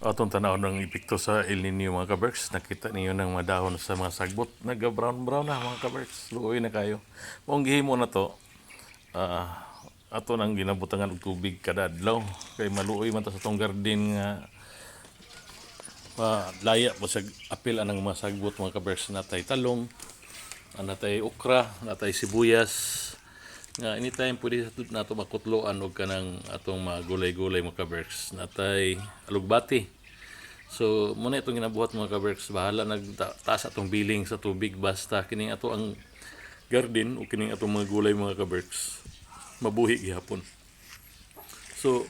Atong tanaw ng epekto sa El Nino mga kaberks. Nakita niyo ng mga dahon sa mga sagbot. Nag-brown-brown na mga kaberks. Luoy na kayo. Kung gihimo na to, ah, ato nang ginabutangan og tubig kada adlaw. Kay maluoy man ta sa tong garden nga pa laya po sa apil anang mga sagbot mga kaberks. Natay talong, natay okra, natay sibuyas, nga anytime pwede sa nato makutloan og kanang atong mga gulay-gulay mga kaberks. Natay alugbati so muna itong ginabuhat mga kaberks. Bahala nagtaas atong billing sa tubig. Basta kining ato ang garden o kining atong mga gulay mga kaberks. Mabuhi gihapon. So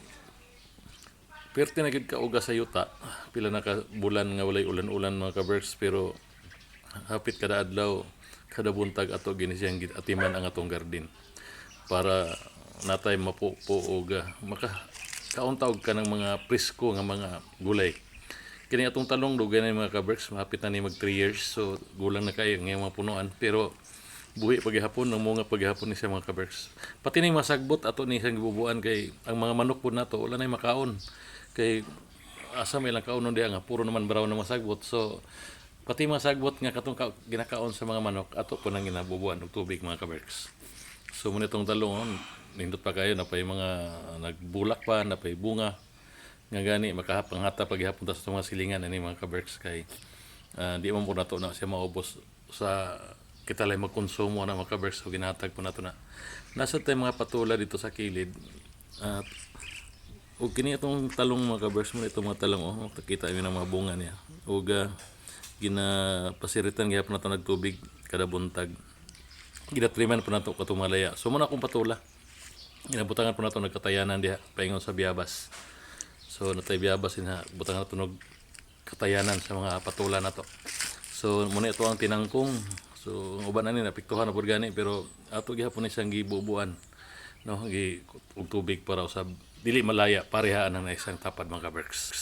Perte na gid ka uga sa yuta. Pila na ka bulan nga walay ulan-ulan mga kaberks pero hapit kada adlaw kada buntag ato gini siyang gid- atiman ang atong garden para natay mapupo og maka kauntawg ka ng mga presko nga mga gulay. Kini atong talong dugay na mga kaberks hapit na ni mag 3 years so gulang na kayo ngayong mga punuan pero buhi paghihapon ng mga paghihapon ni siya mga kaberks. Pati ni masagbot ato ni siyang gibubuan kay ang mga manok po nato wala na makaon kay asa may lang kaunon diha nga puro naman baraw na masagbot so pati masagbot nga katong ka, ginakaon sa mga manok ato po nang ginabubuan og tubig mga kaberks. So muna itong talong, nindot pa kayo, napay mga nagbulak pa, napay bunga. Nga gani, makahapang hata paghihapon sa mga silingan, ani mga kaberks kay ah, di man po na to na siya maubos sa kita lang magkonsumo na mga kaberks so ginatag po na to na. Nasa tayo mga patula dito sa kilid. At o kini itong talong mga kaberks mo, itong mga talong, oh, kita yun ang mga bunga niya. O ginapasiritan gihapon na to nagtubig kada buntag ginatriman po nato katong malaya. So muna akong patula. Ginabutangan po nato nagkatayanan diha paingon sa biyabas. So natay biyabas ina butangan nato nog katayanan sa mga patula nato. So muna ito ang tinangkong. So ang uban na ni napiktuhan na gani pero ato gihapon ni gibubuan. No, gi tubig para usab dili malaya parehaan ang isang tapad mga kaberks.